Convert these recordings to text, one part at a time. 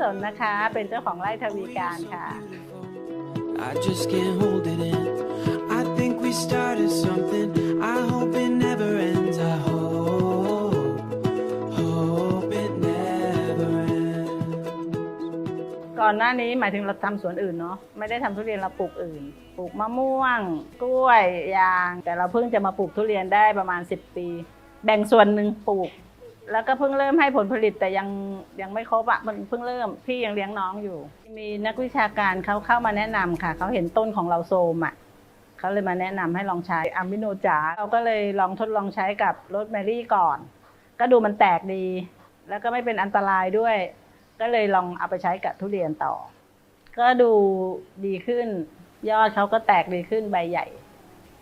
สนนะคะ เป็นเจ้าของไร่ทวีการค่ะ I just can't hold it in. I think we started something. I hope it never ends. I hope, hope it never ends. ก่อนหน้านี้หมายถึงเราทำสวนอื่นเนาะไม่ได้ทำทุเรียนเราปลูกอื่น ปลูกมะม่วง กล้วยยาง แต่เราเพิ่งจะมาปลูกทุเรียนได้ประมาณ 10 ปี แบ่งส่วนหนึ่งปลูก แล้วก็เพิ่งเริ่มให้ผลผลิตแต่ยังยังไม่ครบอะมันเพิ่งเริ่มพี่ยังเลี้ยงน้องอยู่ มีนักวิชาการเขาเข้ามาแนะนำค่ะเขาเห็นต้นของเราโซมอะเขาเลยมาแนะนำให้ลองใช้อะมิโนจาเราก็เลยลองทดลองใช้กับโรสแมรี่ก่อน ก็ดูมันแตกดี แล้วก็ไม่เป็นอันตรายด้วย ก็เลยลองเอาไปใช้กับทุเรียนต่อ ก็ดูดีขึ้น ยอดเขาก็แตกดีขึ้นใบใหญ่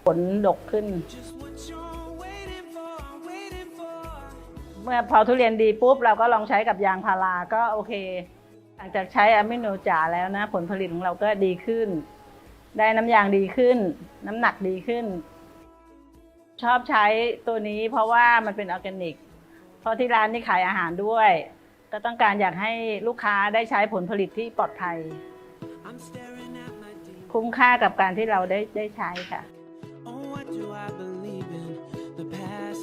ผลดกขึ้น มื่อพอทุเรียนดีปุ๊บเราก็ลองใช้กับยางพาราก็โอเค หลังจากใช้อะมิโนจ๋าแล้วนะ ผลผลิตของเราก็ดีขึ้น ได้น้ำยางดีขึ้น น้ำหนักดีขึ้น ชอบใช้ตัวนี้เพราะว่ามันเป็นออร์แกนิก เพราะที่ร้านนี่ขายอาหารด้วย ก็ต้องการอยากให้ลูกค้าได้ใช้ผลผลิตที่ปลอดภัย คุ้มค่ากับการที่เราได้ได้ใช้ค่ะ Oh, what do I believe in the past.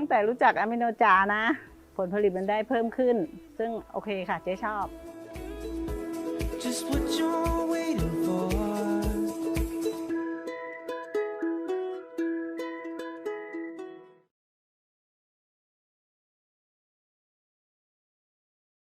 ตั้งแต่รู้จักอะมิโนจานะ ผลผลิตมันได้เพิ่มขึ้น ซึ่งโอเคค่ะเจ๊ชอบ Just what your